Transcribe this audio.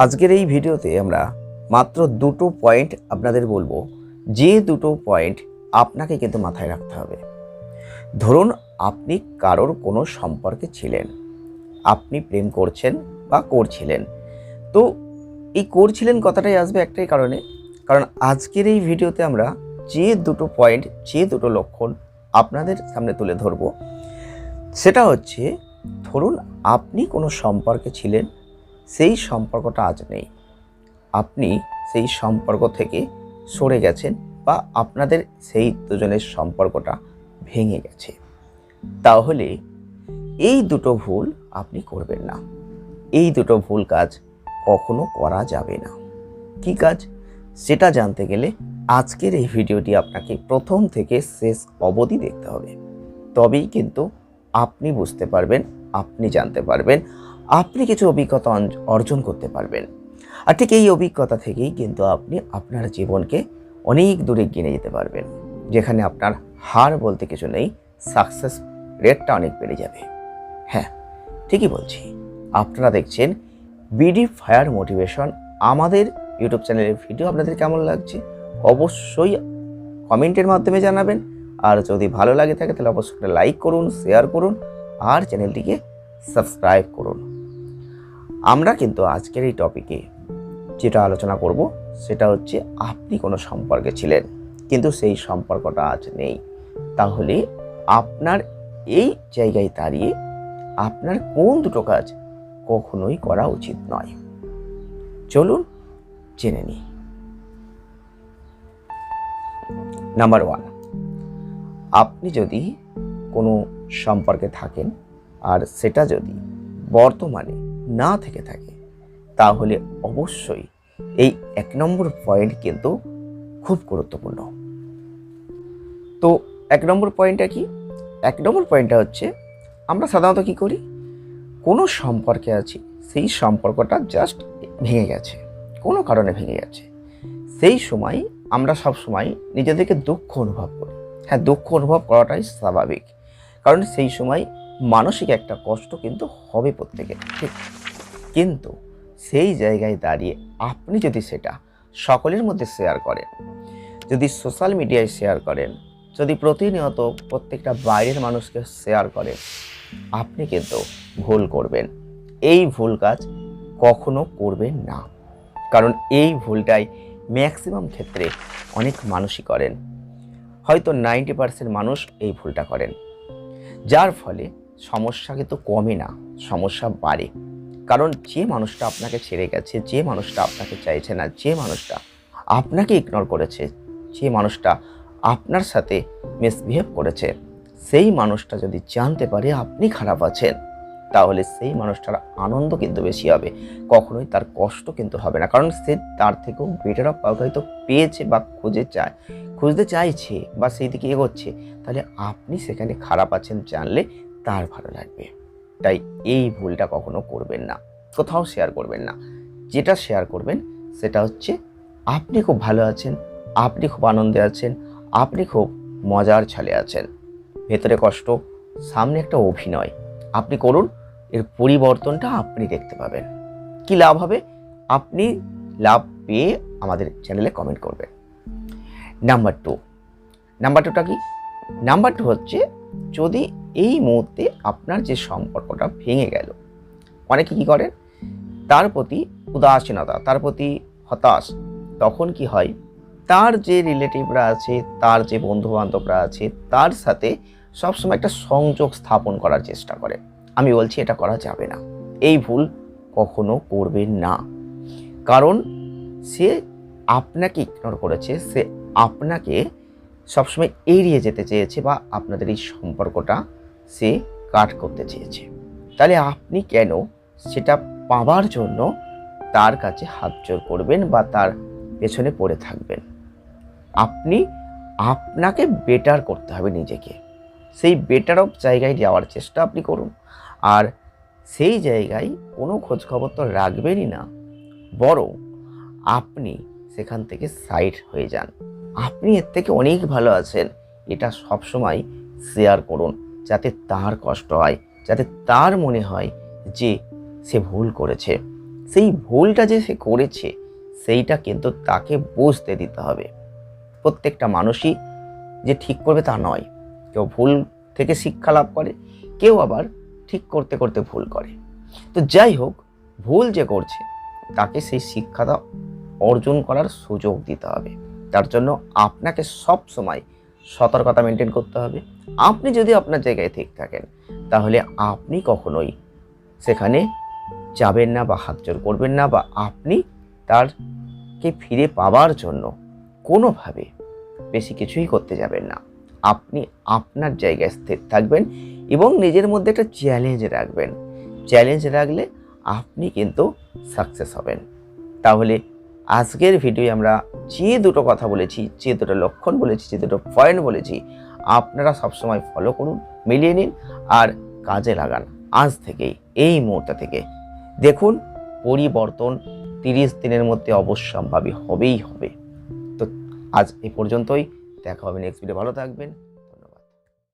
আজকের এই ভিডিওতে আমরা মাত্র দুটো পয়েন্ট আপনাদের বলব, যে দুটো পয়েন্ট আপনাকে কিন্তু মাথায় রাখতে হবে। ধরুন আপনি কারোর কোনো সম্পর্কে ছিলেন, আপনি প্রেম করছেন বা করছিলেন। তো এই করছিলেন কথাটাই আসবে একটাই কারণে, কারণ আজকের এই ভিডিওতে আমরা যে দুটো পয়েন্ট যে দুটো লক্ষণ আপনাদের সামনে তুলে ধরবো। সেটা হচ্ছে, ধরুন আপনি কোনো সম্পর্কে ছিলেন সেই সম্পর্কটা আজ নেই। আপনি সেই সম্পর্ক থেকে সরে গেছেন বা আপনাদের সেই দুজনের সম্পর্কটা ভেঙে গেছে। তাহলে এই দুটো ভুল আপনি করবেন না। এই দুটো ভুল কাজ কখনো করা যাবে না। কি কাজ? সেটা জানতে গেলে আজকের এই ভিডিওটি আপনাকে প্রথম থেকে শেষ অবধি দেখতে হবে। তবেই কিন্তু আপনি বুঝতে পারবেন, আপনি জানতে পারবেন আপনি কিছু অভিজ্ঞতা অর্জন করতে পারবেন। আর ঠিক এই অভিজ্ঞতা থেকেই কিন্তু আপনি আপনার জীবনকে অনেক দূরে এগিয়ে যেতে পারবেন। যেখানে আপনার হার বলতে কিছু নেই সাকসেস রেটটা অনেক বেড়ে যাবে। হ্যাঁ ঠিকই বলছি। আপনারা দেখছেন বিডি ফায়ার মোটিভেশন আমাদের ইউটিউব চ্যানেলের ভিডিও আপনাদের কেমন লাগছে? অবশ্যই কমেন্টের মাধ্যমে জানাবেন। আর যদি ভালো লাগে থাকে, তাহলে অবশ্যই লাইক করুন শেয়ার করুন, আর চ্যানেলটিকে সাবস্ক্রাইব করুন। আমরা কিন্তু আজকের এই টপিকে যেটা আলোচনা করব, সেটা হচ্ছে আপনি কোনো সম্পর্কে ছিলেন, কিন্তু সেই সম্পর্কটা আজ নেই। তাহলে আপনার এই জায়গায় দাঁড়িয়ে আপনার কোন দুটো কাজ কখনোই করা উচিত নয়। চলুন জেনে নিই। নাম্বার ওয়ান আপনি যদি কোনো সম্পর্কে থাকেন আর সেটা যদি বর্তমানে না থেকে থাকে, তাহলে অবশ্যই এই এক নম্বর পয়েন্ট কিন্তু খুব গুরুত্বপূর্ণ। তো এক নম্বর পয়েন্টটা কি? এক নম্বর পয়েন্টটা হচ্ছে, আমরা সাধারণত কি করি? কোনো সম্পর্কে আছি, সেই সম্পর্কটা জাস্ট ভেঙে গেছে, কোনো কারণে ভেঙে গেছে। সেই সময় আমরা সব সময় নিজেদেরকে দুঃখ অনুভব করি। হ্যাঁ দুঃখ অনুভব করাটাই স্বাভাবিক। কারণ সেই সময় মানসিক একটা কষ্ট কিন্তু হবে প্রত্যেকের, ঠিক? কিন্তু সেই জায়গায় দাঁড়িয়ে আপনি যদি সেটা সকলের মধ্যে শেয়ার করেন, যদি সোশ্যাল মিডিয়ায় শেয়ার করেন, যদি প্রতিনিয়ত প্রত্যেকটা বাইরের মানুষকে শেয়ার করেন, আপনি কিন্তু ভুল করবেন। এই ভুল কাজ কখনো করবেন না। কারণ এই ভুলটাই ম্যাক্সিমাম ক্ষেত্রে অনেক মানুষই করেন। হয়তো নাইনটি পার্সেন্ট মানুষ এই ভুলটা করেন। যার ফলে সমস্যা কিন্তু কমে না, সমস্যা বাড়ে। কারণ যে মানুষটা আপনাকে ছেড়ে গেছে, যে মানুষটা আপনাকে চাইছে না, যে মানুষটা আপনাকে ইগনোর করেছে, যে মানুষটা আপনার সাথে মিসবিহেভ করেছে, সেই মানুষটা যদি জানতে পারে আপনি খারাপ আছেন, তাহলে সেই মানুষটার আনন্দ কিন্তু বেশি হবে। কখনোই তার কষ্ট কিন্তু হবে না। কারণ সে তার থেকেও বেটার অফ পাওয়া হয়তো পেয়েছে বা খুঁজে চায়, খুঁজতে চাইছে বা সেই দিকে এগোচ্ছে, তাহলে আপনি সেখানে খারাপ আছেন জানলে তার ভালো লাগবে। তাই এই ভুলটা কখনো করবেন না। কোথাও শেয়ার করবেন না। যেটা শেয়ার করবেন, সেটা হচ্ছে আপনি খুব ভালো আছেন, আপনি খুব আনন্দে আছেন, আপনি খুব মজার ছালে আছেন। ভেতরে কষ্ট, সামনে একটা অভিনয়। আপনি করুন, এর পরিবর্তনটা আপনি দেখতে পাবেন। কি লাভ হবে? আপনি লাভ পেয়ে আমাদের চ্যানেলে কমেন্ট করবেন। নাম্বার টু নাম্বার টুটা কি? নাম্বার টু হচ্ছে যদি এই মুহূর্তে আপনার যে সম্পর্কটা ভেঙে গেল। অনেকে কী করেন? তার প্রতি উদাসীনতা, তার প্রতি হতাশ। তখন কি হয়? তার যে রিলেটিভরা আছে, তার যে বন্ধু বান্ধবরা আছে, তার সাথে সবসময় একটা সংযোগ স্থাপন করার চেষ্টা করে। আমি বলছি, এটা করা যাবে না। এই ভুল কখনো করবে না। কারণ সে আপনাকে ইগনোর করেছে, সে আপনাকে সবসময় এড়িয়ে যেতে চেয়েছে বা আপনাদের এই সম্পর্কটা সে কাট করতে চেয়েছে। তাহলে আপনি কেন সেটা পাওয়ার জন্য তার কাছে হাত জোর করবেন বা তার পেছনে পড়ে থাকবেন? আপনি, আপনাকে বেটার করতে হবে নিজেকে। সেই বেটার অফ জায়গায় যাওয়ার চেষ্টা আপনি করুন। আর সেই জায়গায় কোনো খোঁজখবর তো রাখবেনই না। বরং আপনি সেখান থেকে সাইড হয়ে যান। আপনি এর থেকে অনেক ভালো আছেন। এটা সবসময় শেয়ার করুন। যাতে তার কষ্ট হয়, যাতে তার মনে হয় যে সে ভুল করেছে। সেই ভুলটা যে সে করেছে, সেইটা কিন্তু তাকে বুঝতে দিতে হবে। প্রত্যেকটা মানুষই যে ঠিক করবে তা নয়। কেউ ভুল থেকে শিক্ষা লাভ করে, কেউ আবার ঠিক করতে করতে ভুল করে। তো যাই হোক, ভুল যে করছে, তাকে সেই শিক্ষাটা অর্জন করার সুযোগ দিতে হবে। তার জন্য আপনাকে সব সময় সতর্কতা মেনটেন করতে হবে। আপনি যদি আপনার জায়গায় ঠিক থাকেন, তাহলে আপনি কখনোই সেখানে যাবেন না বা হাত জোর করবেন না বা আপনি তারকে ফিরে পাওয়ার জন্য কোনোভাবে বেশি কিছুই করতে যাবেন না। আপনি আপনার জায়গায় স্থির থাকবেন এবং নিজের মধ্যে একটা চ্যালেঞ্জ রাখবেন। চ্যালেঞ্জ রাখলে আপনি কিন্তু সাকসেস হবেন। তাহলে আজকের ভিডিওয়ে আমরা যে দুটো কথা বলেছি, যে দুটো লক্ষণ বলেছি, যে দুটো পয়েন্ট বলেছি আপনারা সবসময় ফলো করুন, মিলিয়ে নিন আর কাজে লাগান। আজ থেকেই, এই মুহূর্ত থেকে। দেখুন, পরিবর্তন তিরিশ দিনের মধ্যে অবশ্যম্ভাবী হবেই হবে। তো আজ এ পর্যন্তই। দেখা হবে নেক্সট ভিডিও ভালো থাকবেন।